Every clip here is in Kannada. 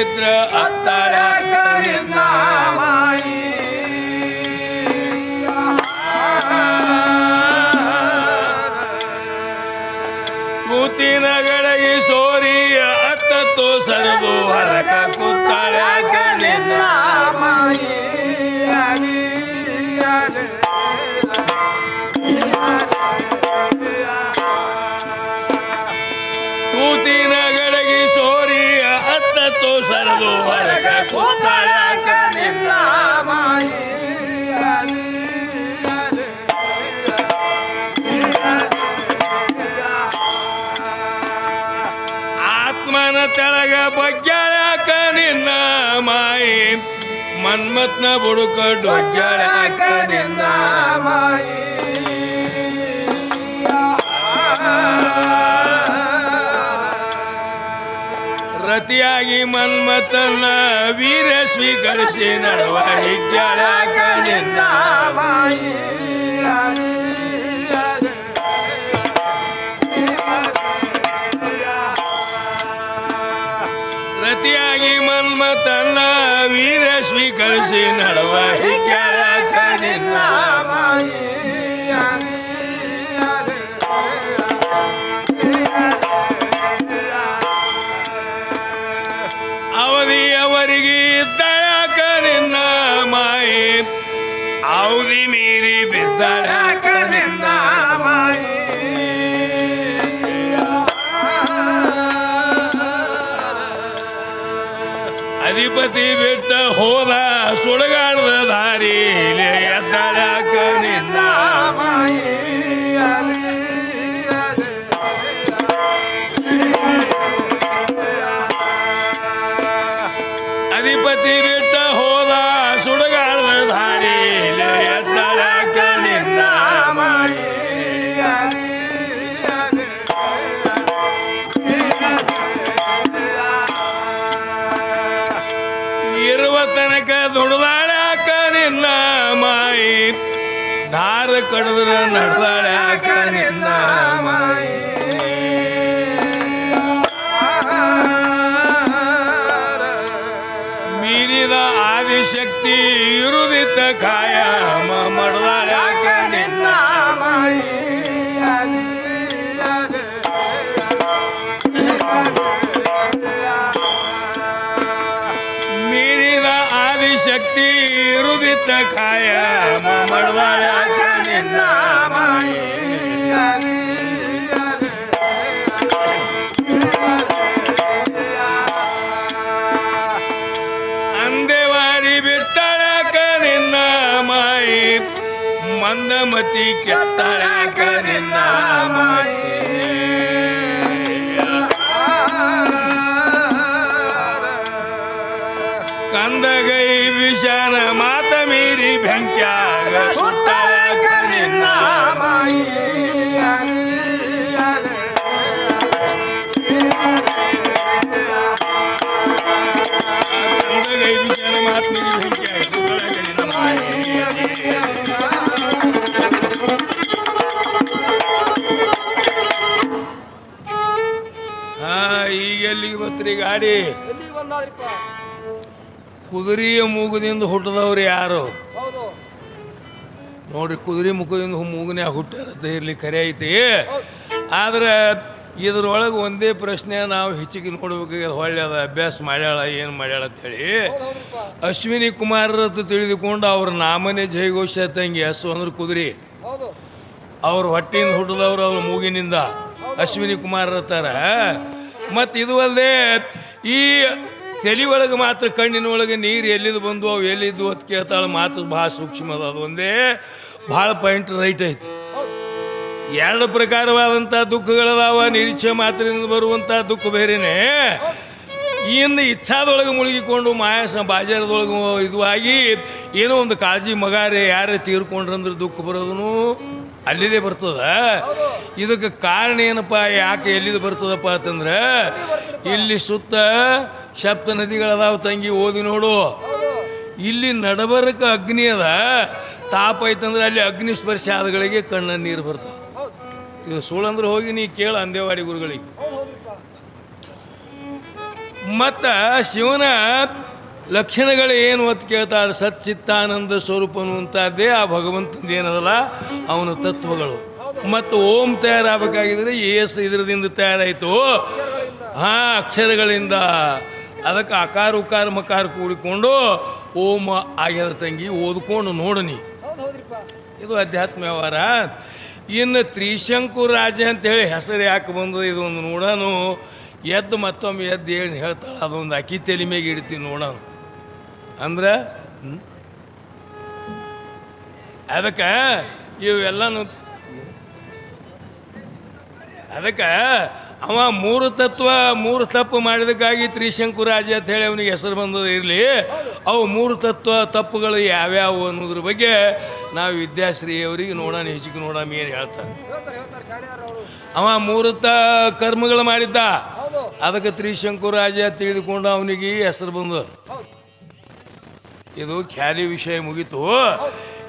ಇದ್ರ ತೆಳಗ ಬಗ್ಗ್ಯಾಳ್ಯಾಕ ನಿನ್ನ ಮಾಯಿ. ಮನ್ಮತ್ನ ಬುಡುಕ ಡೊಗ್ಗ್ಯಾಳ್ಯಾಕ ನಿನ್ನ ಮಾಯಿ. ರತಿಯಾಗಿ ಮನ್ಮತನ ವೀರ ಸ್ವೀಕರಿಸಿ ನಡುವ ಹಿಗ್ಗ್ಯಾಳ್ಯಾಕ ನಿನ್ನ ರತಿಯಾಗಿ ಮನ್ಮತನ ವೀರ ಸ್ವೀಕರಿಸಿ ನಡುವ ಅವಧಿಯವರಿಗೆ ಇದ್ದಳಾಕ ನಿನ್ನ ಮಾಯಿ. ಅವಧಿ ಮೀರಿ ಬಿದ್ದಳಾಕ ಅಧಿಪತಿ ಬಿಟ್ಟ ಹೋದ ಸುಳಗಾಡದ ದಾರಿ ಅಧಿಪತಿ ಬಿಟ್ಟ ದಾರ ಕಡಿದ್ರ ನಡ್ದಾಳ್ಯಾಕ ನಿನ್ನ ಮಾಯಿ ಮೀರಿದ ಆದಿಶಕ್ತಿ ಇರುದಿತ್ತ ಕಾಯ ಮಡ್ದಾಳ್ಯಾಕ ನಿನ್ನ ಮೀರಿದ ಆದಿಶಕ್ತಿ ಇರುದಿತ್ತ ಕಾಯ ಮಡ್ದಾಳ್ಯಾಕ ನಿನ್ನ ಅಂದೆವಾಡಿ ಬಿಟ್ಟಳಕ ನಿನ್ನ ಮಾಯಿ ಮಂದಮತಿ ಕೆತ್ತಳಕ ನಿನ್ನ ಎಲ್ಲಿಗೆ ಬಂದಾದ್ರಿಪ್ಪ? ಕುದುರೆಯ ಮೂಗದಿಂದ ಹುಟ್ಟದವ್ರು ಯಾರು? ಹೌದು. ನೋಡ್ರಿ ಕುದುರೆ ಮುಖದಿಂದ ಮೂಗನ್ಯಾಗ ಹುಟ್ಟಾರತ್ತ ಇರ್ಲಿ ಕರೆ ಐತಿ. ಆದ್ರೆ ಇದ್ರೊಳಗೆ ಒಂದೇ ಪ್ರಶ್ನೆ ನಾವು ಹೆಚ್ಚಿಗೆ ನೋಡ್ಬೇಕಾಗ್ಯದ ಹೊಳ್ಳಿ ಅದ ಅಭ್ಯಾಸ ಮಾಡ್ಯಾಳ ಏನು ಮಾಡ್ಯಾಳ ಅಂತೇಳಿ. ಅಶ್ವಿನಿ ಅಂತ ತಿಳಿದುಕೊಂಡು ಅವ್ರ ನಾಮನೇ ಜಯಘೋಷ ತಂಗಿ ಹಸು ಅಂದ್ರೆ ಕುದುರೆ. ಅವ್ರ ಹೊಟ್ಟಿಯಿಂದ ಹುಟ್ಟಿದವ್ರು ಅವ್ರ ಮೂಗಿನಿಂದ. ಅಶ್ವಿನಿ ಕುಮಾರ್ ಮತ್ತು ಇದು ಅಲ್ಲದೆ ಈ ತಲೆ ಒಳಗೆ ಮಾತ್ರ ಕಣ್ಣಿನ ಒಳಗೆ ನೀರು ಎಲ್ಲಿದ್ದು ಬಂದು ಅವು ಎಲ್ಲಿದ್ದು ಅಂತ ಕೇಳ್ತಾಳೆ ಮಾತು ಭಾಳ ಸೂಕ್ಷ್ಮ ಅದ ಅದು ಒಂದೇ ಭಾಳ ಪಾಯಿಂಟ್ ರೈಟ್ ಐತಿ. ಎರಡು ಪ್ರಕಾರವಾದಂಥ ದುಃಖಗಳದಾವ, ನಿರೀಕ್ಷೆ ಮಾತ್ರದಿಂದ ಬರುವಂಥ ದುಃಖ ಬೇರೆನೇ. ಇನ್ನು ಇಚ್ಛಾದೊಳಗೆ ಮುಳುಗಿಕೊಂಡು ಮಾಯಾಸ ಬಾಜಾರದೊಳಗೆ ಇದು ಆಗಿ ಏನೋ ಒಂದು ಕಾಳಜಿ ಮಗಾರೆ ಯಾರೇ ತೀರ್ಕೊಂಡ್ರಂದ್ರೆ ದುಃಖ ಬರೋದನು ಅಲ್ಲಿದೆ ಬರ್ತದ. ಇದಕ್ಕೆ ಕಾರಣ ಏನಪ್ಪ, ಯಾಕೆ ಎಲ್ಲಿದು ಬರ್ತದಪ್ಪ ಅಂತಂದ್ರೆ ಇಲ್ಲಿ ಸುತ್ತ ಸಪ್ತ ನದಿಗಳದಾವ ತಂಗಿ ಓದಿ ನೋಡು. ಇಲ್ಲಿ ನಡಬರಕ ಅಗ್ನಿ ಅದ. ತಾಪ ಐತಂದ್ರೆ ಅಲ್ಲಿ ಅಗ್ನಿ ಸ್ಪರ್ಶ ಆದಗಳಿಗೆ ಕಣ್ಣ ನೀರು ಬರ್ತಾವ. ಇದು ಸುಳ್ಳಂದ್ರೆ ಹೋಗಿ ನೀ ಕೇಳು ಅಂದೇವಾಡಿ ಗುರುಗಳಿಗೆ. ಮತ್ತು ಶಿವನ ಲಕ್ಷಣಗಳು ಏನು ಅಂತ ಕೇಳ್ತಾರೆ? ಸಚ್ಚಿತ್ತಾನಂದ ಸ್ವರೂಪನು ಅಂತದ್ದೇ ಆ ಭಗವಂತಂದು ಏನದಲ್ಲ? ಅವನ ತತ್ವಗಳು. ಮತ್ತು ಓಂ ತಯಾರಾಗಬೇಕಾಗಿದ್ರೆ ಎಸ್ ಇದರದಿಂದ ತಯಾರಾಯಿತು. ಹಾಂ, ಅಕ್ಷರಗಳಿಂದ. ಅದಕ್ಕೆ ಆಕಾರ, ಉಕಾರ, ಮಕಾರ ಕೂಡಿಕೊಂಡು ಓಂ ಆಗ್ಯದ ತಂಗಿ ಓದ್ಕೊಂಡು ನೋಡನಿ ಇದು ಅಧ್ಯಾತ್ಮ ವ್ಯವಹಾರ. ಇನ್ನು ತ್ರಿಶಂಕು ರಾಜ ಅಂತೇಳಿ ಹೆಸರು ಯಾಕೆ ಬಂದದ ಇದೊಂದು ನೋಡೋನು. ಎದ್ದು ಮತ್ತೊಮ್ಮೆ ಎದ್ದು ಏನು ಹೇಳ್ತಾಳೆ ಅದೊಂದು ಅಕ್ಕಿ ತಲೆ ಮೇಗೆ ಇಡ್ತೀನಿ ನೋಡೋನು. ಅಂದ್ರೆ? ಅದಕ್ಕೆ ಇವೆಲ್ಲನು ಅದಕ್ಕೆ ಅವ ಮೂರು ತತ್ವ, ಮೂರು ತಪ್ಪು ಮಾಡಿದಕ್ಕಾಗಿ ತ್ರಿಶಂಕು ರಾಜ ಅಂತ ಹೇಳಿ ಅವನಿಗೆ ಹೆಸರು ಬಂದದ್ದು ಇರಲಿ. ಅವು ಮೂರು ತತ್ವ, ತಪ್ಪುಗಳು ಯಾವ್ಯಾವು ಅನ್ನೋದ್ರ ಬಗ್ಗೆ ನಾವು ವಿದ್ಯಾಶ್ರೀ ಅವರಿಗೆ ನೋಡೋಣ ಹೆಚ್ಚಿಗೆ ನೋಡೋಣ ಏನು ಅವರು ಅವ ಮೂರು ತ, ಕರ್ಮಗಳು ಮಾಡಿದ್ದ. ಅದಕ್ಕೆ ತ್ರಿಶಂಕು ರಾಜ ತಿಳಿದುಕೊಂಡು ಅವನಿಗೆ ಹೆಸರು ಬಂದು. ಇದು ಖ್ಯಾಲಿ ವಿಷಯ ಮುಗೀತು.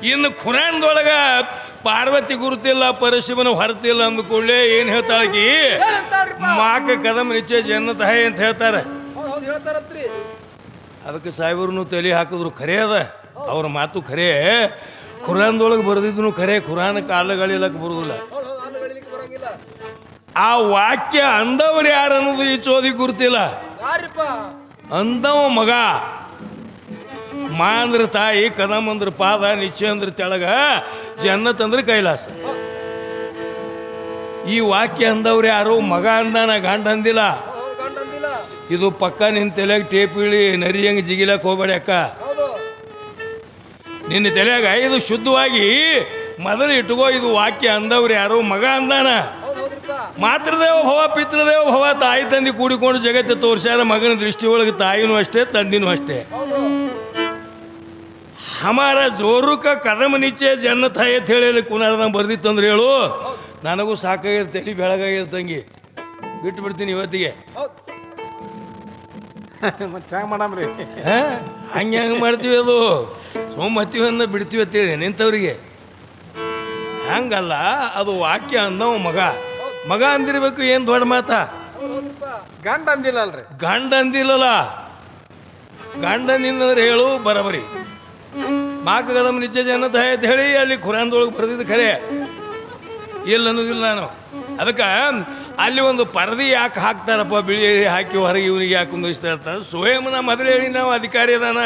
ಇನ್ನು ಖುರಾನ್ದೊಳಗ ಪಾರ್ವತಿ ಗುರುತಿಲ್ಲ ಪರಶಿವನ ಹೊರತಿಲ್ಲ ಅಂದ್ಕೊಳ್ಳೆ ಏನು ಹೇಳ್ತಾಳಕಿ ಮಾಕ ಕದಂ ನಿಚೆ ಜನ್ನತ ಅಂತ ಹೇಳ್ತಾರೆ. ಅದಕ್ಕೆ ಸಾಹೇಬ್ರನ್ನು ತಲೆ ಹಾಕಿದ್ರು ಖರೆ ಅದ. ಅವ್ರ ಮಾತು ಖರೆ. ಖುರಾನ್ದೊಳಗೆ ಬರೆದಿದ್ನು ಖರೆ ಖುರಾನ್ ಕಾಲಗಳಿಲ್ಲಕ್ಕೆ ಬರುವುದಿಲ್ಲ ಆ ವಾಕ್ಯ ಅಂದವ್ರು ಯಾರು ಅನ್ನೋದು ಈ ಚೋದಿ ಗುರುತಿಲ್ಲ. ಅಂದವ ಮಗ. ಮಾ ಅಂದ್ರೆ ತಾಯಿ ಕದಮ್ ಅಂದ್ರೆ ಪಾದ ನಿಶ್ಚಯ ಅಂದ್ರೆ ತೆಳಗ ಜನ್ನತ್ ಅಂದ್ರೆ ಕೈಲಾಸ. ಈ ವಾಕ್ಯ ಅಂದವ್ರು ಯಾರು? ಮಗ ಅಂದಾನ, ಗಂಡ ಅಂದಿಲ್ಲ. ಇದು ಪಕ್ಕ ನಿನ್ನ ತಲೆಗೆ ಟೇಪ್ ಇಳಿ, ನರಿ ಹಂಗೆ ಜಿಗಿಲಕ್ಕೆ ಹೋಗ್ಬೇಡಿ ಅಕ್ಕ. ನಿನ್ನ ತಲೆಯಾಗ ಇದು ಶುದ್ಧವಾಗಿ ಮೊದಲು ಇಟ್ಕೋ, ಇದು ವಾಕ್ಯ ಅಂದವ್ರು ಯಾರು? ಮಗ ಅಂದಾನ. ಮಾತೃದೇವ ಭವ, ಪಿತೃದೇವ ಭವ, ತಾಯಿ ತಂದೆ ಕೂಡಿಕೊಂಡು ಜಗತ್ತು ತೋರಿಸ್ಯಾರ ಮಗನ ದೃಷ್ಟಿಯೊಳಗೆ ತಾಯಿನೂ ಅಷ್ಟೇ, ತಂದಿನೂ ಅಷ್ಟೇ. ಹಮಾರ ಜೋರುಕ ಕದಮ ನಿಚ್ಚೆ ತಾಯಿ ಅಂತ ಹೇಳಿ ಕುನಾರದಂಗೆ ಬರ್ದಿತ್ತು ಅಂದ್ರೆ ಹೇಳು. ನನಗೂ ಸಾಕಾಗ್ಯದ ತಲೆ ಬೆಳಗಾಗ್ಯದ ತಂಗಿ. ಬಿಟ್ಟು ಬಿಡ್ತೀನಿ ಇವತ್ತಿಗೆ. ಮತ್ತೆ ಹೆಂಗೆ ಮಾಡಮ್ರಿ? ಹಂಗೆ ಹೆಂಗೆ ಮಾಡ್ತೀವಿ ಅದು? ಸೋಮತಿವನ್ನ ಬಿಡ್ತೀವಿ ಅಂತೇಳಿ ನಿಂತವ್ರಿಗೆ. ಹಂಗಲ್ಲ ಅದು ವಾಕ್ಯ ಅನ್ನೋ ಮಗ. ಮಗ ಅಂದಿರ್ಬೇಕು ಏನು ದೊಡ್ಡ ಮಾತಾ? ಗಂಡ ಅಂದಿಲ್ಲ ಅಲ್ರಿ. ಗಂಡ ಅಂದಿಲ್ಲಲ್ಲ. ಗಂಡನಿಂದ್ರೆ ಹೇಳು ಬರಬರಿ. ಮಾಕಗದಮ್ ನಿಜ ಜನತ ಅಂತ ಹೇಳಿ ಅಲ್ಲಿ ಖುರಾನ್ದೊಳಗೆ ಬರೆದಿದ್ದು ಖರೆ. ಇಲ್ಲ ಅನ್ನೋದಿಲ್ಲ ನಾನು. ಅದಕ್ಕೆ ಅಲ್ಲಿ ಒಂದು ಪರದಿ ಯಾಕೆ ಹಾಕ್ತಾರಪ್ಪ ಬಿಳಿ ಹಾಕಿ ಹೊರಗೆ ಇವನಿಗೆ ಯಾಕೆ ಕುಂದಿಸ್ತಾ ಇರ್ತಾರೆ ಸ್ವಯಂನ ಮೊದಲು ಹೇಳಿ ನಾವು ಅಧಿಕಾರಿ ಅದಾನ.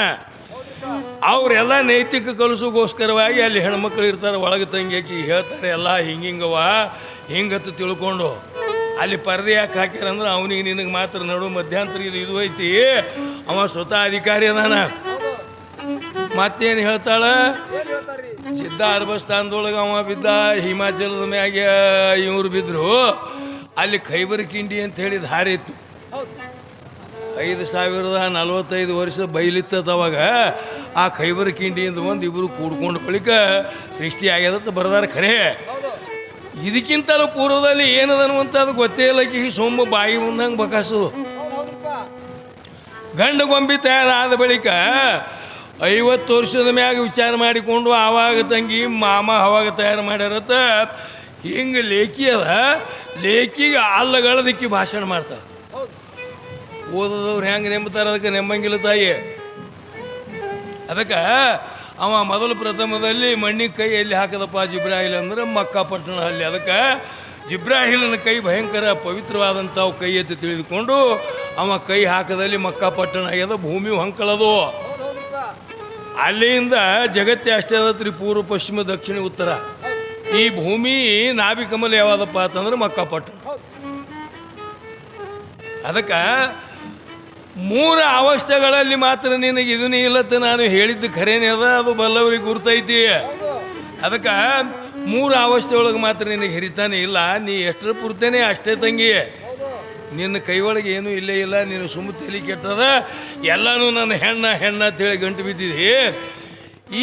ಅವರೆಲ್ಲ ನೈತಿಕ ಕಲಸುಗೋಸ್ಕರವಾಗಿ ಅಲ್ಲಿ ಹೆಣ್ಮಕ್ಳು ಇರ್ತಾರೆ, ಒಳಗೆ ತಂಗಿ ಆಕಿ ಹೇಳ್ತಾರೆ, ಎಲ್ಲ ಹಿಂಗಿಂಗವ ಹಿಂಗತ್ತು ತಿಳ್ಕೊಂಡು. ಅಲ್ಲಿ ಪರದೆ ಯಾಕೆ ಹಾಕ್ಯಾರಂದ್ರೆ ಅವನಿಗೆ ನಿನಗೆ ಮಾತ್ರ ನಡು ಮಧ್ಯಂತರ ಇದು ಇದು ಐತಿ. ಅವ ಸ್ವತಃ ಅಧಿಕಾರಿ ಅದಾನ. ಮತ್ತೇನು ಹೇಳ್ತಾಳ? ಸಿದ್ಧ ಅರಬಸ್ಥಾನದೊಳಗೆ ಅವ ಬಿದ್ದ, ಹಿಮಾಚಲದ ಮ್ಯಾಗ ಇವ್ರು ಬಿದ್ರು. ಅಲ್ಲಿ ಖೈಬರ್ ಕಿಂಡಿ ಅಂತ ಹೇಳಿದ ಹಾರಿತ್ತು ಐದು ಸಾವಿರದ ನಲವತ್ತೈದು ವರ್ಷ ಬೈಲಿತ್ತದ ಅವಾಗ. ಆ ಖೈಬರ್ ಕಿಂಡಿಯಿಂದ ಬಂದು ಇಬ್ಬರು ಕೂಡ್ಕೊಂಡು ಬಳಿಕ ಸೃಷ್ಟಿ ಆಗ್ಯದಂತ ಬರದಾರ ಖರೆ. ಇದಕ್ಕಿಂತಲೂ ಪೂರ್ವದಲ್ಲಿ ಅದು ಗೊತ್ತೇ ಇಲ್ಲ. ಈ ಸೋಮ ಬಾಯಿ ಮುಂದಂಗೆ ಬಕಾಸು. ಗಂಡು ಗೊಂಬಿ ತಯಾರಾದ ಬಳಿಕ ಐವತ್ತು ವರ್ಷದ ಮ್ಯಾಗ ವಿಚಾರ ಮಾಡಿಕೊಂಡು ಆವಾಗ ತಂಗಿ, ಮಾಮ ಅವಾಗ ತಯಾರು ಮಾಡ್ಯಾರತ್ತ. ಹಿಂಗೆ ಲೇಖಿ ಅದ. ಲೇಖಿಗೆ ಅಲ್ಲಗಳದಕ್ಕೆ ಭಾಷಣ ಮಾಡ್ತಾರೆ ಓದದವ್ರು ಹೆಂಗೆ ನೆಂಬ್ತಾರೆ ಅದಕ್ಕೆ ನೆಂಬಂಗಿಲ್ಲ ತಾಯಿ. ಅದಕ್ಕೆ ಅವ ಮೊದಲು ಪ್ರಥಮದಲ್ಲಿ ಮಣ್ಣಿಗೆ ಕೈ ಎಲ್ಲಿ ಹಾಕದಪ್ಪ ಜಿಬ್ರಾಹಿಲ್ ಅಂದ್ರೆ ಮಕ್ಕಾಪಟ್ಟಣ ಅಲ್ಲಿ ಅದಕ್ಕೆ ಜಿಬ್ರಾಹಿಲನ ಕೈ ಭಯಂಕರ ಪವಿತ್ರವಾದಂಥವು ಕೈ ಎತ್ತಿ ತಿಳಿದುಕೊಂಡು ಅವ ಕೈ ಹಾಕದಲ್ಲಿ ಮಕ್ಕಾಪಟ್ಟಣ ಆಗ್ಯದ, ಭೂಮಿ ಹೊಂಕಳದು ಅಲ್ಲಿಂದ ಜಗತ್ತೇ ಅಷ್ಟೇ ಅದತ್ರಿ ಪೂರ್ವ ಪಶ್ಚಿಮ, ದಕ್ಷಿಣ, ಉತ್ತರ. ಈ ಭೂಮಿ ನಾಭಿಕಮಲ ಯಾವ್ದಪ್ಪ ಅಂತಂದ್ರೆ ಮಕ್ಕಪಟ್ಟು ಅದಕ್ಕೆ ಮೂರು ಅವಸ್ಥೆಗಳಲ್ಲಿ ಮಾತ್ರ ನಿನಗೆ ಇದನ್ನೇ ಇಲ್ಲತ್ತೆ ನಾನು ಹೇಳಿದ್ದು ಖರೇನೇ ಅದ, ಅದು ಬಲ್ಲವರಿಗೆ ಗುರ್ತೈತಿ. ಅದಕ್ಕೆ ಮೂರು ಅವಸ್ಥೆ ಒಳಗೆ ಮಾತ್ರ ನಿನಗೆ ಹಿರಿತಾನೆ ಇಲ್ಲ, ನೀ ಎಷ್ಟರ ಪೂರ್ತೇನೆ ಅಷ್ಟೇ ತಂಗಿ. ನಿನ್ನ ಕೈ ಒಳಗೆ ಏನೂ ಇಲ್ಲೇ ಇಲ್ಲ ನೀನು ಸುಮ್ಮ ತಲೆ ಕೆಟ್ಟದ. ಎಲ್ಲನೂ ನನ್ನ ಹೆಣ್ಣ ಹೆಣ್ಣ ಅಂತೇಳಿ ಗಂಟು ಬಿದ್ದಿದಿ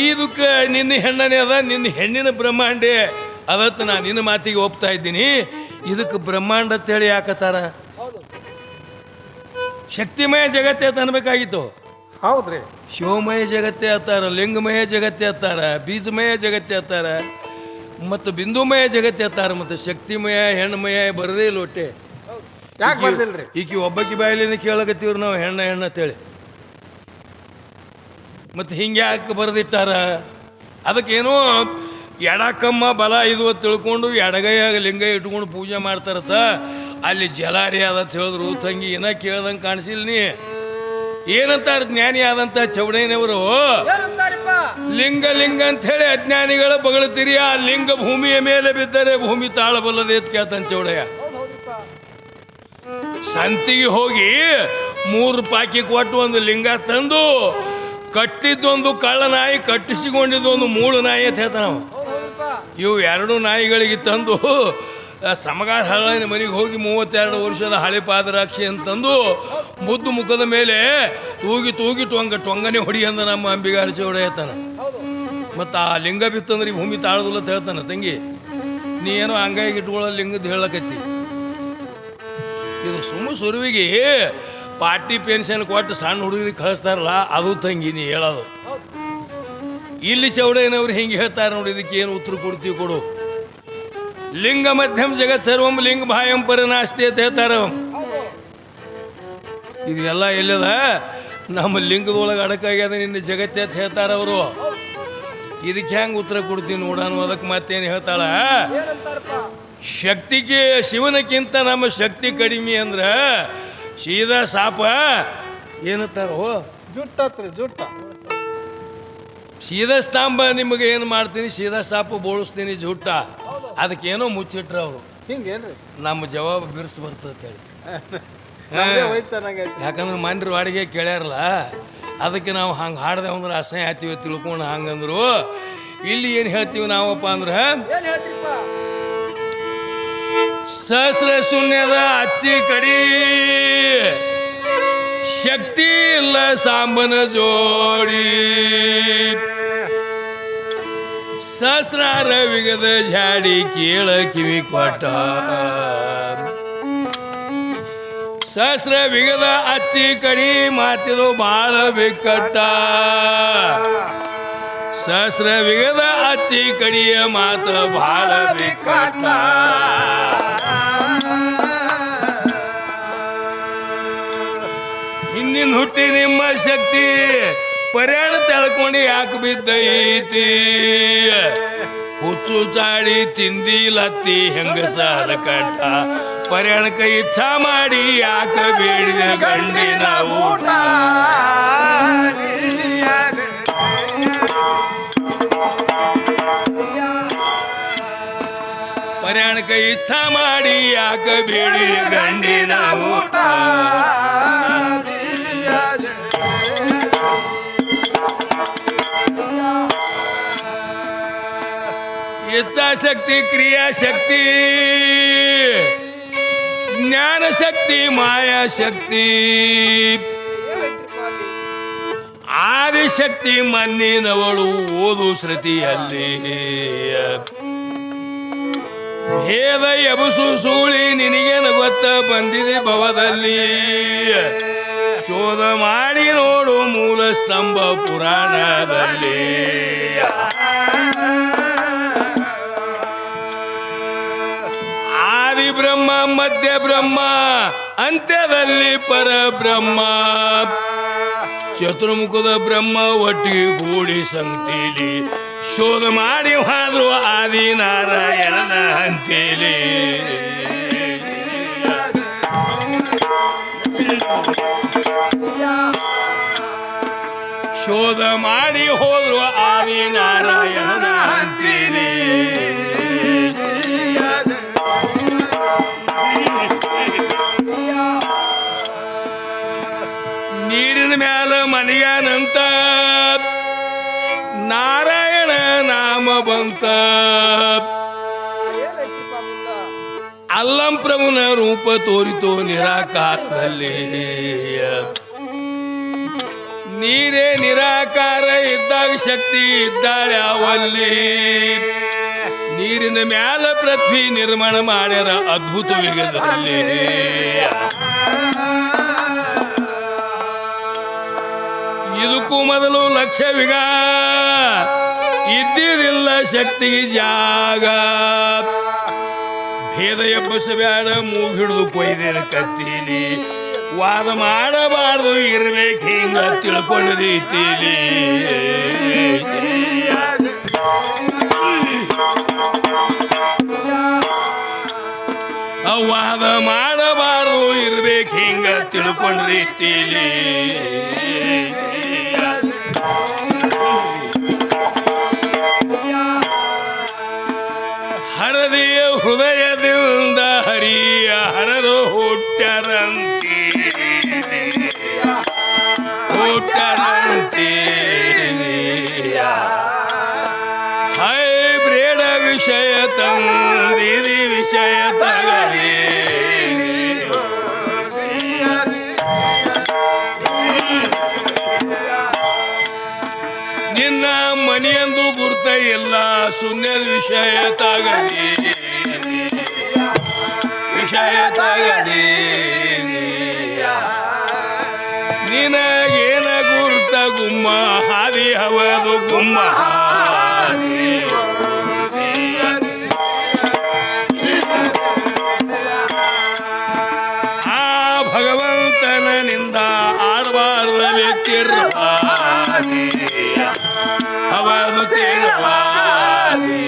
ಇದಕ್ಕೆ ನಿನ್ನ ಹೆಣ್ಣನೇ ಅದ ನಿನ್ನ ಹೆಣ್ಣಿನ ಬ್ರಹ್ಮಾಂಡೆ. ಅವತ್ತು ನಾನು ನಿನ್ನ ಮಾತಿಗೆ ಒಪ್ತಾ ಇದ್ದೀನಿ. ಇದಕ್ಕೆ ಬ್ರಹ್ಮಾಂಡ ಅಂತೇಳಿ ಯಾಕತ್ತಾರ ಹೌದು ಶಕ್ತಿಮಯ ಜಗತ್ತೇ ಅಂತ ಅನ್ಬೇಕಾಗಿತ್ತು. ಹೌದ್ರಿ. ಶಿವಮಯ ಜಗತ್ತೇ ಅತ್ತಾರ ಲಿಂಗಮಯ ಜಗತ್ತೇ ಅತ್ತಾರ ಬೀಜಮಯ ಜಗತ್ತೇ ಅತ್ತಾರ ಮತ್ತು ಬಿಂದುಮಯ ಜಗತ್ತೇ ಅತ್ತಾರ ಮತ್ತು ಶಕ್ತಿಮಯ ಹೆಣ್ಮಯ ಬರದೇ ಲೋಟೆ ಯಾಕೆ ಬರ್ದಿಲ್ರಿ? ಈಕಿ ಒಬ್ಬಕ್ಕಿ ಬಾಯಲಿನ ಕೇಳಕತ್ತೀವ್ರಿ ನಾವು ಹೆಣ್ಣ ಹೆಣ್ಣ ಅಂತೇಳಿ. ಮತ್ತು ಹಿಂಗೆ ಯಾಕೆ ಬರೆದಿಟ್ಟಾರ? ಅದಕ್ಕೇನೋ ಎಡ ಕಮ್ಮ ಬಲ ಇದು ಅಂತ ತಿಳ್ಕೊಂಡು ಎಡಗೈಯಾಗ ಲಿಂಗ ಇಟ್ಕೊಂಡು ಪೂಜೆ ಮಾಡ್ತಾರತ್ತ. ಅಲ್ಲಿ ಜಲಾರಿ ಅದ ಅಂತ ಹೇಳಿದ್ರು ತಂಗಿ ಏನ ಕೇಳ್ದಂಗೆ ಕಾಣಿಸಿಲ್ಲ ನೀ. ಏನಂತಾರ ಜ್ಞಾನಿ ಆದಂಥ ಚೌಡಯ್ಯನವರು? ಲಿಂಗ ಲಿಂಗ ಅಂತ ಹೇಳಿ ಅಜ್ಞಾನಿಗಳ ಬಗಳುತ್ತೀರಿ ಆ ಲಿಂಗ ಭೂಮಿಯ ಮೇಲೆ ಬಿದ್ದರೆ ಭೂಮಿ ತಾಳಬಲ್ಲದೆ ಅಂತ ಕೇಳ್ತಾನೆ ಚೌಡಯ್ಯ. ಸಂತಿಗೆ ಹೋಗಿ ಮೂರು ಪಾಕಿ ಕೊಟ್ಟು ಒಂದು ಲಿಂಗ ತಂದು ಕಟ್ಟಿದ್ದೊಂದು ಕಳ್ಳ ನಾಯಿ, ಕಟ್ಟಿಸಿಕೊಂಡಿದ್ದೊಂದು ಮೂಳು ನಾಯಿ ಅಂತ ಹೇಳ್ತಾನೆ ನಾವು ಇವು ಎರಡು ನಾಯಿಗಳಿಗೆ ತಂದು ಸಮಗಾರ ಹಳ್ಳಿನ ಮನೆಗೆ ಹೋಗಿ ಮೂವತ್ತೆರಡು ವರ್ಷದ ಹಳೆ ಪಾದರಾಕ್ಷಿ ಅಂತಂದು ಮುದ್ದು ಮುಖದ ಮೇಲೆ ತೂಗಿ ತೂಗಿ ಟೊಂಗ, ಟೊಂಗನೆ ಹೊಡಿ ಅಂದ ನಮ್ಮ ಅಂಬಿಗಾರ ಚೌಡ ಹೇಳ್ತಾನೆ. ಮತ್ತು ಆ ಲಿಂಗ ಬಿತ್ತಂದ್ರೆ ಭೂಮಿ ತಾಳದಿಲ್ಲ ಅಂತ ಹೇಳ್ತಾನೆ ತಂಗಿ. ನೀ ಏನೋ ಹಂಗಾಗಿ ಇಟ್ಕೊಳ್ಳೋ ಲಿಂಗದ ಹೇಳಕತ್ತಿ. ಇದು ಸುಮ್ಮ ಸುರುವಿಗೆ ಪಾರ್ಟಿ ಪೆನ್ಷನ್ ಕೊಟ್ಟು ಸಣ್ಣ ಹುಡುಗರಿಗೆ ಕಳಿಸ್ತಾರಲ್ಲ, ಅದು ತಂಗಿ ನೀ ಹೇಳೋದು. ಇಲ್ಲಿ ಚೌಡಯ್ಯನವ್ರು ಹಿಂಗೆ ಹೇಳ್ತಾರೆ ನೋಡಿ, ಇದಕ್ಕೆ ಏನು ಉತ್ತರ ಕೊಡ್ತೀವಿ ಕೊಡು. ಲಿಂಗ ಮಧ್ಯಮ ಜಗತ್ ಸರ್ವಂ, ಲಿಂಗ ಭಾಯಂ ಪರಿನಾಸ್ತಿ ಅಂತ ಹೇಳ್ತಾರ ಇದೆಲ್ಲ ಎಲ್ಲದ? ನಮ್ಮ ಲಿಂಗದೊಳಗೆ ಅಡಕಾಗ್ಯದ ನಿನ್ನ ಜಗತ್ತೆ ಅಂತ ಹೇಳ್ತಾರ ಅವರು. ಇದಕ್ಕೆ ಹೆಂಗೆ ಉತ್ತರ ಕೊಡ್ತೀನಿ ನೋಡೋಣ ಅದಕ್ಕೆ ಮತ್ತೇನು ಹೇಳ್ತಾಳ? ಶಕ್ತಿಗೆ ಶಿವನಕ್ಕಿಂತ ನಮ್ಮ ಶಕ್ತಿ ಕಡಿಮೆ ಅಂದ್ರೆ ಸೀದಾ ಸಾಪ ಏನಂತಾರೋ? ಜುಟ್ಟತ್ರಿ ಜುಟ್ಟ ಸೀದಾ ಸ್ತಂಭ ನಿಮಗೆ ಏನು ಮಾಡ್ತೀನಿ? ಸೀದಾ ಸಾಪು ಬೋಳಿಸ್ತೀನಿ ಜುಟ್ಟ. ಅದಕ್ಕೇನೋ ಮುಚ್ಚಿಟ್ರ ಅವರು. ಹಿಂಗೇನ್ರಿ? ನಮ್ಮ ಜವಾಬ್ ಬಿರ್ಸ್ ಬರ್ತದೆ ಯಾಕಂದ್ರೆ ಮಂಡ್ರ ವಾಡಿಗೆ ಕೇಳ್ಯಾರಲ್ಲ ಅದಕ್ಕೆ ನಾವು ಹಂಗೆ ಹಾಡ್ದೇವು ಅಂದ್ರೆ ಅಸಹ್ಯ ಆತೀವಿ ತಿಳ್ಕೊಂಡು ಹಂಗಂದ್ರು. ಇಲ್ಲಿ ಏನು ಹೇಳ್ತೀವಿ ನಾವಪ್ಪ ಅಂದ್ರೆ? ಸಹಸ್ರ ಶೂನ್ಯದ ಅಚ್ಚಿ ಕಡಿ. ಶಕ್ತಿ ಇಲ್ಲ ಸಾಂಬನ ಜೋಡಿ. ಸಹಸ್ರಾರ ವಿಗದ ಜಾಡಿ ಕೇಳ ಕಿವಿ ಕೊಟ್ಟ. ಸಹಸ್ರ ವಿಗದ ಅಚ್ಚಿ ಕಡಿ ಮಾತಿದು ಬಾಳ ಬಿಕ್ಕಟ್ಟ. ಸಹಸ್ರ ವಿಗದ ಅಚ್ಚಿ ಕಡಿಯ ಮಾತ ಬಹಳ ಬಿಕ್ಕಟ್ಟ. ಹಿಂದಿನ ಹುಟ್ಟಿ ನಿಮ್ಮ ಶಕ್ತಿ, ಪರ್ಯಾಣ ತೆಳ್ಕೊಂಡು ಯಾಕೆ ಬಿದ್ದೈತಿ ಹುಚ್ಚು ಚಾಡಿ ತಿಂದಿ ಲತ್ತಿ ಹೆಂಗಸಾಲ ಕಟ್ಟ ಪರ್ಯಾಣಕ್ಕೆ ಇಚ್ಛಾ ಮಾಡಿ ಯಾಕೆ ಬೇಡಿದ ಗಂಡಿನ ಊಟ? ಪರ್ಯಾಣಕ ಇಚ್ಛಾ ಮಾಡಿ ಯಾಕ ಬೇಡಿ ಗಂಡಿನ ಊಟ? ಇಚ್ಛಾಶಕ್ತಿ ಕ್ರಿಯಾಶಕ್ತಿ ಜ್ಞಾನಶಕ್ತಿ ಮಾಯಾಶಕ್ತಿ ಶಕ್ತಿ ಆದಿ ಆದಿಶಕ್ತಿ ಮನ್ನಿನವಳು ಓದು ಶ್ರುತಿಯಲ್ಲಿ. ಭೇದ ಎಬಸು ಸೂಳಿ ನಿನಗೇನು ಗೊತ್ತ ಬಂದಿದೆ ಭವದಲ್ಲಿ. ಶೋಧ ಮಾಡಿ ನೋಡು ಮೂಲ ಸ್ತಂಭ ಪುರಾಣದಲ್ಲಿ. ಆದಿ ಬ್ರಹ್ಮ ಮಧ್ಯ ಬ್ರಹ್ಮ ಅಂತ್ಯದಲ್ಲಿ ಪರಬ್ರಹ್ಮ. ಚತುರ್ಮುಖದ ಬ್ರಹ್ಮ ಒಟ್ಟಿಗೆ ಗೂಡಿ ಸಂಗತಿಲಿ ಶೋಧ ಮಾಡಿ ಹಾದ್ರು ಆದಿ ನಾರಾಯಣನ ಹಂತೇಲಿ. ಶೋಧ ಮಾಡಿ ಹೋದ್ರು ಆದಿ ನಾರಾಯಣನ ಹಂತೇಲಿ. ನೀರಿನ ಮ್ಯಾಲ ಮನೆಯಾನಂತ ನಾರಾಯಣ ಬಂತ. ಅಲ್ಲಂ ಪ್ರಭುನ ರೂಪ ತೋರಿತು ನಿರಾಕಾರದಲ್ಲಿ. ನೀರೇ ನಿರಾಕಾರ ಇದ್ದಾಗ ಶಕ್ತಿ ಇದ್ದಾಳೆ ಅವಲ್ಲಿ ನೀರಿನ ಮ್ಯಾಲ ಪೃಥ್ವಿ ನಿರ್ಮಾಣ ಮಾಡ್ಯಾರ ಅದ್ಭುತ ವೇಗದಲ್ಲಿ ಇದಕ್ಕೂ ಮೊದಲು ಲಕ್ಷವಿಗ. ಶಕ್ತಿಗೆ ಜಾಗ. ಭೇದ ಎಬ್ಬಸಬೇಡ ಹಿಡಿದು ಕೊಯ್ದಿರ ಕತ್ತೀಲಿ ವಾದ ಮಾಡಬಾರ್ದು, ಇರ್ಬೇಕು ಹಿಂಗ ತಿಳ್ಕೊಂಡ ರೀತಿಲಿ ವಾದ ಮಾಡಬಾರ್ದು, ಇರಬೇಕು ಹಿಂಗ ತಿಳ್ಕೊಂಡ ಹುಟ್ಟರಂತೆ ಹೈಬ್ರೇಡ ವಿಷಯ ವಿಷಯ ನಿನ್ನ ಮನೆಯಂದು ಗುರ್ತ ಇಲ್ಲ ಶೂನ್ಯದ ವಿಷಯ ತಗಲಿ ವಿಷಯ ತಗಲಿ ಗುಮ್ಮ ಹಾದಿ ಹವದು ಗುಮ್ಮ. ಆ ಭಗವಂತನಿಂದ ಆಡಬಾರ್ದ ವ್ಯಕ್ತಿರ್ವಾದಿ ಅವನು ತೇರವಾದಿ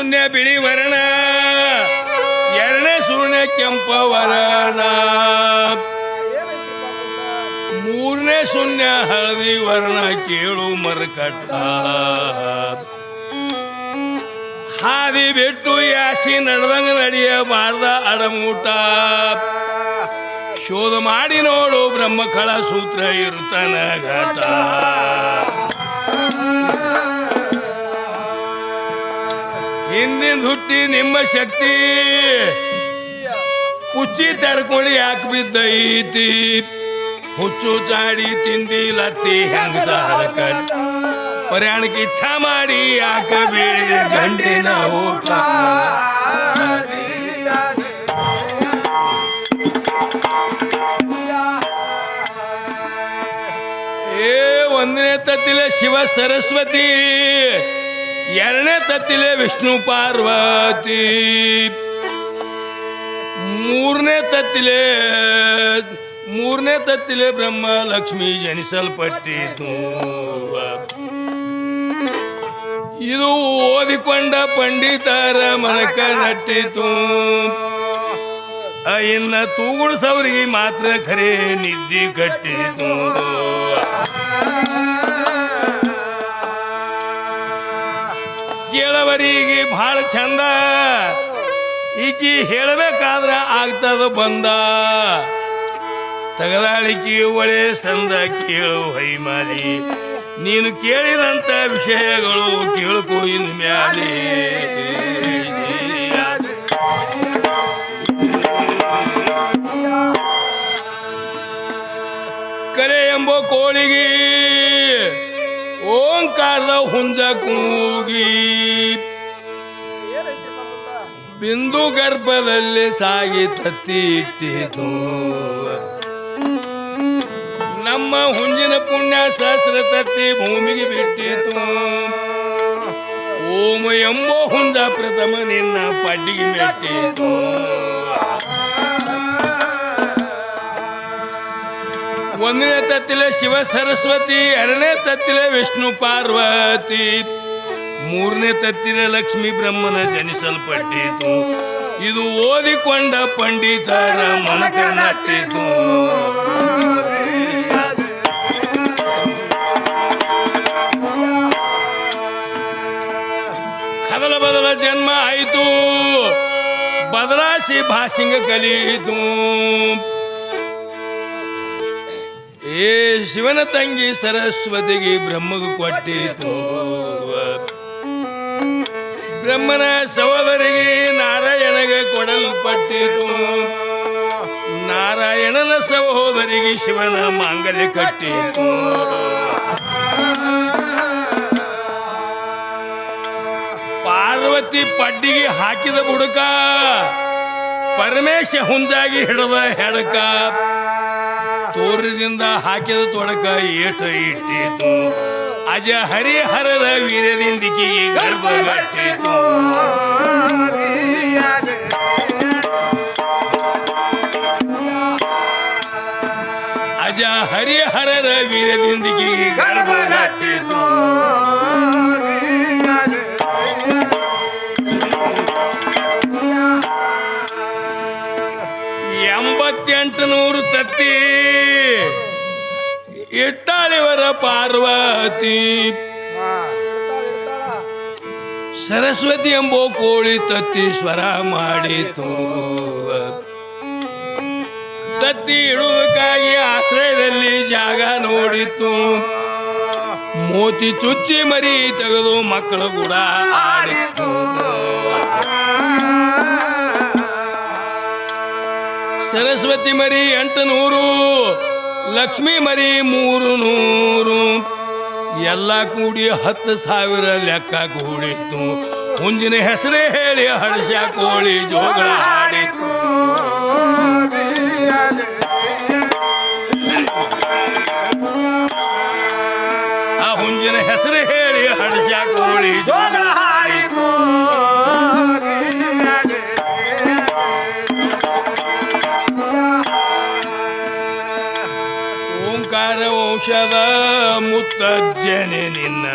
ಶೂನ್ಯ ಬಿಳಿ ವರ್ಣ ಎರಡನೇ ಶೂನ್ಯ ಕೆಂಪ ವರ್ಣ. ಏನೈತ್ರಿಪ್ಪ ಮುಂದ ಮೂರನೇ ಶೂನ್ಯ ಹಳದಿ ವರ್ಣ ಕೇಳು ಮರಕಟ್ಟ. ಹಾದಿ ಬಿಟ್ಟು ಯಾಸಿ ನಡೆದಂಗ ನಡೆಯಬಾರ್ದ ಅಡಮೂಟ. ಶೋಧ ಮಾಡಿ ನೋಡು ಬ್ರಹ್ಮಕಳ ಸೂತ್ರ ಇರುತ್ತಾನ ಘಟ. ಹಿಂದಿನ ಹುಟ್ಟಿ ನಿಮ್ಮ ಶಕ್ತಿ. ಕುಚ್ಚಿ ತೆರ್ಕೊಂಡು ಯಾಕೆ ಬಿದ್ದೈತಿ ಹುಚ್ಚು ಚಾಡಿ ತಿಂದಿ ಲತ್ತಿ ಹೆಂಗ ಪ್ರಯಾಣಕ್ಕೆ ಇಚ್ಛಾ ಮಾಡಿ ಯಾಕೆ ಬೀಳಿದ ಗಂಡಿನ ಊಟ. ಏ ಒಂದನೇ ತತ್ತಿಲೆ ಶಿವ ಸರಸ್ವತಿ. ಎರಡನೇ ತತ್ತಿಲೆ ವಿಷ್ಣು ಪಾರ್ವತಿ. ಮೂರನೇ ತತ್ತಿಲೆ ಮೂರನೇ ತತ್ತಿಲೆ ಬ್ರಹ್ಮ ಲಕ್ಷ್ಮಿ ಜನಿಸಲ್ಪಟ್ಟಿತು. ಇದು ಓದಿಕೊಂಡ ಪಂಡಿತರ ಮನಕ ನಟ್ಟಿತು. ಇನ್ನ ತೂಗುಡ್ಸವ್ರಿಗೆ ಮಾತ್ರ ಖರೆ ನಿದ್ದಿ ಕಟ್ಟಿತು. ಕೇಳವರಿಗೆ ಬಹಳ ಚಂದ. ಈಕಿ ಹೇಳಬೇಕಾದ್ರೆ ಆಗ್ತದ ಬಂದ. ತಗದಾಳಿಕೆ ಒಳೆ ಸಂದ ಕೇಳು ಹೈಮಾಲಿ. ನೀನು ಕೇಳಿದಂತ ವಿಷಯಗಳು ಕೇಳಕು ಇನ್ ಮ್ಯಾಲೆ. ಕರೆ ಎಂಬ ಕೋಳಿಗೆ ಓಂಕಾರದ ಹುಂಜ ಕೂಗಿ. ಬಿಂದು ಗರ್ಭದಲ್ಲಿ ಸಾಗಿ ತತ್ತಿ ಇಟ್ಟಿತು. ನಮ್ಮ ಹುಂಜಿನ ಪುಣ್ಯ ಸಹಸ್ರ ತತ್ತಿ ಭೂಮಿಗೆ ಬಿಟ್ಟಿತು. ಓಮ ಎಂಬ ಹುಂಜ ಪ್ರಥಮ ನಿನ್ನ ಪಡ್ಡಿಗೆ ಮೆಟ್ಟಿತು. ಒಂದನೇ ತತ್ತಿಲೆ ಶಿವ ಸರಸ್ವತಿ, ಎರಡನೇ ತತ್ತಿಲೆ ವಿಷ್ಣು ಪಾರ್ವತಿ. ಮೂರನೇ ತತ್ತಿಲೆ ಲಕ್ಷ್ಮಿ ಬ್ರಹ್ಮನ ಜನಿಸಲ್ಪಟ್ಟಿತು. ಇದು ಓದಿಕೊಂಡ ಪಂಡಿತರ ಮನಕ ನಟ್ಟಿತು ಕದಲ ಬದಲ ಜನ್ಮ ಆಯಿತು. ಬದಲಾಸಿ ಭಾಷಿಂಗ ಕಲಿಯಿತು. ಏ ಶಿವನ ತಂಗಿ ಸರಸ್ವತಿಗೆ ಬ್ರಹ್ಮಗ ಕೊಟ್ಟಿತು ಬ್ರಹ್ಮನ ಸಹೋದರಿಗೆ ನಾರಾಯಣಗೆ ಕೊಡಲ್ಪಟ್ಟಿತು. ನಾರಾಯಣನ ಸಹೋದರಿಗೆ ಶಿವನ ಮಾಂಗಲ್ಯ ಕಟ್ಟಿತು. ಪಾರ್ವತಿ ಪಡ್ಡಿಗೆ ಹಾಕಿದ ಬುಡಕ ಪರಮೇಶ ಹುಂಜಾಗಿ ಹಿಡದ ಹೆಡಕ ತೋರದಿಂದ ಹಾಕಿದ ತೊಡಕ ಏಟ ಇಟ್ಟಿತು. ಅಜ ಹರಿಹರರ ವೀರದಿಂದ ಗರ್ಭಗಟ್ಟಿತು. ಅಜ ಹರಿಹರರ ಗರ್ಭ ಗರ್ಭಗಟ್ಟಿತು. ಎಂಬತ್ತೆಂಟು ನೂರು ತತ್ತಿ. ಇಟ್ಟಾಳಿವರ ಪಾರ್ವತಿ. ಸರಸ್ವತಿ ಎಂಬೋ ಕೋಳಿ ತತ್ತಿ ಸ್ವರ ಮಾಡಿತು ತತ್ತಿ ಇಡುವುದಕ್ಕಾಗಿ ಆಶ್ರಯದಲ್ಲಿ ಜಾಗ ನೋಡಿತು. ಮೋತಿ ಚುಚ್ಚಿ ಮರಿ ತೆಗೆದು ಮಕ್ಕಳು ಕೂಡ ಆಡಿತು. ಸರಸ್ವತಿ ಮರಿ ಎಂಟು ನೂರು ಲಕ್ಷ್ಮಿ ಮರಿ ಮೂರು ನೂರು ಎಲ್ಲ ಕೂಡಿ ಹತ್ತು ಸಾವಿರ ಲೆಕ್ಕ ಕೂಡಿತ್ತು. ಮುಂಜಿನ ಹೆಸರೇ ಹೇಳಿ ಹಳಸ ಕೋಳಿ ಜೋಗಳ ಆಡಿತು ಓಂಕಾರ ವಂಶದ ನಿನ್ನ